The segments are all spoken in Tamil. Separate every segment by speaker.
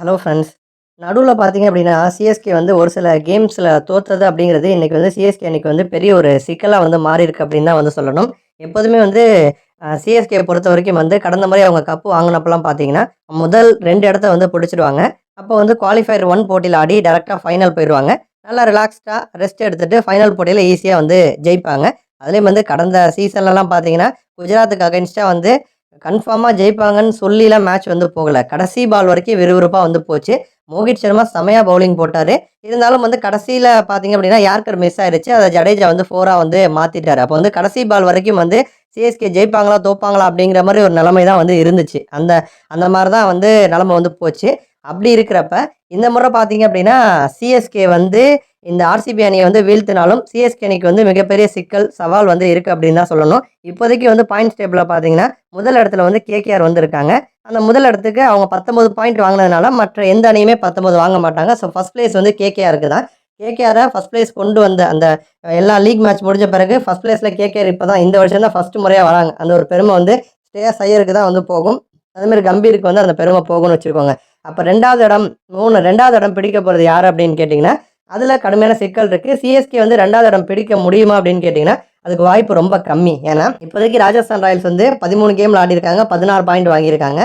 Speaker 1: ஹலோ ஃப்ரெண்ட்ஸ் நடுவில் பார்த்தீங்க அப்படின்னா சிஎஸ்கே வந்து ஒரு சில கேம்ஸில் தோற்றது அப்படிங்கிறது இன்றைக்கி வந்து சிஎஸ்கே அன்றைக்கி வந்து பெரிய ஒரு சிக்கலாக வந்து மாறியிருக்கு அப்படின்னு தான் வந்து சொல்லணும். எப்போதுமே வந்து சிஎஸ்கே பொறுத்த வரைக்கும் வந்து கடந்த முறை அவங்க கப்பு வாங்கினப்பெல்லாம் பார்த்தீங்கன்னா முதல் ரெண்டு இடத்த வந்து பிடிச்சிடுவாங்க அப்போ வந்து குவாலிஃபயர் ஒன் போட்டியில் ஆடி டேரெக்டாக ஃபைனல் போயிடுவாங்க நல்லா ரிலாக்ஸ்டாக ரெஸ்ட் எடுத்துகிட்டு ஃபைனல் போட்டியில் ஈஸியாக வந்து ஜெயிப்பாங்க. அதுலேயும் வந்து கடந்த சீசன்லலாம் பார்த்தீங்கன்னா குஜராத்துக்கு அகைன்ஸ்டாக வந்து கன்ஃபார்மாக ஜெயிப்பாங்கன்னு சொல்லிலாம் மேட்ச் வந்து போகலை. கடைசி பால் வரைக்கும் விறுவிறுப்பாக வந்து போச்சு. மோகித் சர்மா செமையாக பவுலிங் போட்டார். இருந்தாலும் வந்து கடைசியில் பார்த்தீங்க அப்படின்னா யார்கர் மிஸ் ஆயிடுச்சு அதை ஜடேஜா வந்து ஃபோராக வந்து மாற்றிட்டார் அப்போ வந்து கடைசி பால் வரைக்கும் வந்து சிஎஸ்கே ஜெயிப்பாங்களா தோப்பாங்களா அப்படிங்கிற மாதிரி ஒரு நிலைமை தான் வந்து இருந்துச்சு. அந்த அந்த மாதிரி தான் வந்து நிலமை வந்து போச்சு. அப்படி இருக்கிறப்ப இந்த முறை பார்த்தீங்க அப்படின்னா சிஎஸ்கே வந்து இந்த ஆர்சிபி அணியை வந்து வீழ்த்தினாலும் சிஎஸ்கே அணிக்கு வந்து மிகப்பெரிய சிக்கல் சவால் வந்து இருக்குது அப்படின்னு தான் சொல்லணும். இப்போதைக்கு வந்து பாயிண்ட்ஸ் டேபிளில் பார்த்தீங்கன்னா முதல் இடத்துல வந்து கேகேஆர் வந்திருக்காங்க. அந்த முதல் இடத்துக்கு அவங்க பத்தொம்பது பாயிண்ட் வாங்கினதுனால மற்ற எந்த அணியுமே பத்தொம்பது வாங்க மாட்டாங்க. ஸோ ஃபஸ்ட் பிளேஸ் வந்து கேகேஆருக்கு தான். கேகேஆரை ஃபஸ்ட் பிளேஸ் கொண்டு வந்த அந்த எல்லா லீக் மேட்ச் முடிஞ்ச பிறகு ஃபஸ்ட் பிளேஸில் கேகேஆர் இப்போ தான் இந்த வருஷம் தான் ஃபஸ்ட்டு முறையாக வராங்க. அந்த ஒரு பெருமை வந்து ஸ்டேஸ் ஐயருக்கு தான் வந்து போகும். அதுமாரி கம்பீருக்கு வந்து அந்த பெருமை போகணும்னு வச்சுக்கோங்க. அப்போ ரெண்டாவது இடம் மூணு ரெண்டாவது இடம் பிடிக்க போகிறது யார் அப்படின்னு கேட்டிங்கன்னா அதில் கடுமையான சிக்கல் இருக்குது சிஎஸ்கே வந்து ரெண்டாவது இடம் பிடிக்க முடியுமா அப்படின்னு கேட்டிங்கன்னா அதுக்கு வாய்ப்பு ரொம்ப கம்மி. ஏன்னா இப்போதைக்கு ராஜஸ்தான் ராயல்ஸ் வந்து பதிமூணு கேமில் ஆடிருக்காங்க பதினாறு பாயிண்ட் வாங்கியிருக்காங்க.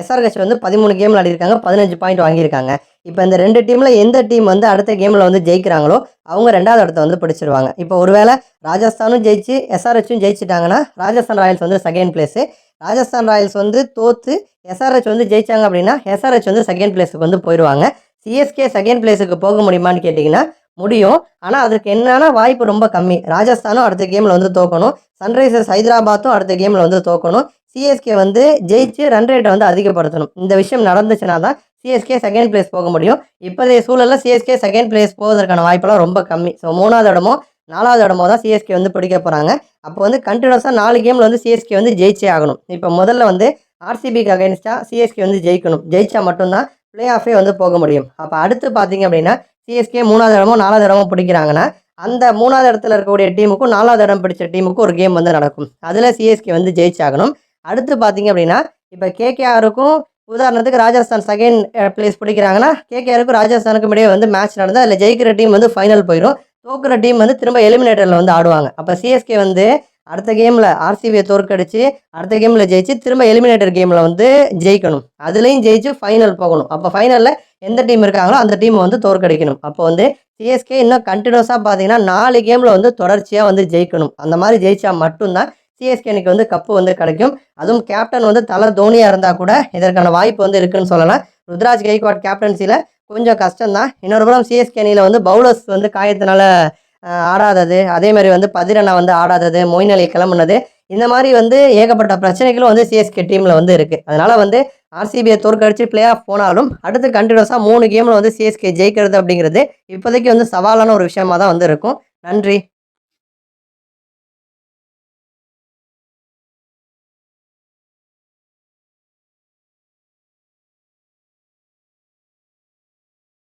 Speaker 1: எஸ்ஆர்ஹெச் வந்து பதிமூணு கேமில் ஆடிருக்காங்க பதினஞ்சு பாயிண்ட் வாங்கியிருக்காங்க. இப்போ இந்த ரெண்டு டீமில் எந்த டீம் வந்து அடுத்த கேமில் வந்து ஜெயிக்கிறாங்களோ அவங்க ரெண்டாவது இடத்த வந்து பிடிச்சிருவாங்க. இப்போ ஒருவேளை ராஜஸ்தானும் ஜெயிச்சு எஸ்ஆர்ஹெச்சும் ஜெயிச்சிட்டாங்கன்னா ராஜஸ்தான் ராயல்ஸ் வந்து செகண்ட் பிளேஸு ராஜஸ்தான் ராயல்ஸ் வந்து தோற்று எஸ்ஆர்ஹெச் வந்து ஜெயிச்சாங்க அப்படின்னா எஸ்ஆர்ஹெச் வந்து செகண்ட் பிளேஸுக்கு வந்து போயிடுவாங்க சிஎஸ்கே செகண்ட் பிளேஸுக்கு போக முடியுமான்னு கேட்டிங்கன்னா முடியும். ஆனால் அதுக்கு என்னென்னா வாய்ப்பு ரொம்ப கம்மி. ராஜஸ்தானும் அடுத்த கேமில் வந்து தோக்கணும். சன்ரைசர்ஸ் ஹைதராபாத்தும் அடுத்த கேமில் வந்து தோக்கணும். சிஎஸ்கே வந்து ஜெயிச்சு ரன் ரேட்டை வந்து அதிகப்படுத்தணும். இந்த விஷயம் நடந்துச்சுன்னா தான் சிஎஸ்கே செகண்ட் பிளேஸ் போக முடியும். இப்போதைய சூழலில் சிஎஸ்கே செகண்ட் பிளேஸ் போவதற்கான வாய்ப்பெல்லாம் ரொம்ப கம்மி. ஸோ மூணாவது இடமோ நாலாவது இடமோ தான் சிஎஸ்கே வந்து பிடிக்க போகிறாங்க அப்போ வந்து கண்டினியூஸாக நாலு கேமில் வந்து சிஎஸ்கே வந்து ஜெயிச்சே ஆகணும். இப்போ முதல்ல வந்து ஆர்சிபிக்கு அகைன்ஸ்டாக சிஎஸ்கே வந்து ஜெயிக்கணும். ஜெயிச்சா மட்டும்தான் பிளே ஆஃபே வந்து போக முடியும். அப்போ அடுத்து பார்த்தீங்க அப்படின்னா சிஎஸ்கே மூணாவது இடமோ நாலாவது இடமோ பிடிக்கிறாங்கன்னா அந்த மூணாவது இடத்துல இருக்கக்கூடிய டீமுக்கும் நாலாவது இடம் பிடிச்ச டீமுக்கும் ஒரு கேம் வந்து நடக்கும். அதில் சிஎஸ்கே வந்து ஜெயிச்சாகணும். அடுத்து பார்த்தீங்க அப்படின்னா இப்போ கேகேஆருக்கும் உதாரணத்துக்கு ராஜஸ்தான் செகண்ட் பிளேஸ் பிடிக்கிறாங்கன்னா கேகேஆருக்கும் ராஜஸ்தானுக்கும் இடையே வந்து மேட்ச் நடந்தால் அதில் ஜெயிக்கிற டீம் வந்து ஃபைனல் போயிடும் தோக்குற டீம் வந்து திரும்ப எலிமினேட்டரில் வந்து ஆடுவாங்க. அப்போ சிஎஸ்கே வந்து அடுத்த கேமில் ஆர்சிபியை தோற்கடிச்சு அடுத்த கேமில் ஜெயிச்சு திரும்ப எலிமினேட்டர் கேமில் வந்து ஜெயிக்கணும். அதுலேயும் ஜெயிச்சு ஃபைனல் போகணும். அப்போ ஃபைனலில் எந்த டீம் இருக்காங்களோ அந்த டீமை வந்து தோற்கடிக்கணும். அப்போ வந்து சிஎஸ்கே இன்னும் கண்டினியூஸாக பார்த்தீங்கன்னா நாலு கேமில் வந்து தொடர்ச்சியாக வந்து ஜெயிக்கணும். அந்த மாதிரி ஜெயிச்சா மட்டும்தான் சிஎஸ்கே அன்னைக்கு வந்து கப்பு வந்து கிடைக்கும். அதுவும் கேப்டன் வந்து தலை தோனியாக இருந்தால் கூட இதற்கான வாய்ப்பு வந்து இருக்குன்னு சொல்லலாம். ருத்ராஜ் கெய்க்வாட் கேப்டன்சியில் கொஞ்சம் கஷ்டம்தான். இன்னொரு புறம் சிஎஸ்கே அணியில் வந்து பவுலர்ஸ் வந்து காயத்தினால ஆடாதது. அதே மாதிரி வந்து பதிரண்ணா வந்து ஆடாதது. மொயின் அலி கிளம்புனது. இந்த மாதிரி வந்து ஏகப்பட்ட பிரச்சனைகளும் வந்து சிஎஸ்கே டீமில் வந்து இருக்குது அதனால் வந்து ஆர்சிபியை தோற்கடிச்சு பிளே ஆஃப் போனாலும் அடுத்து கண்டினியூஸாக மூணு கேமில் வந்து சிஎஸ்கே ஜெயிக்கிறது அப்படிங்கிறது இப்போதைக்கு வந்து சவாலான ஒரு விஷயமா தான் வந்து இருக்கும் நன்றி.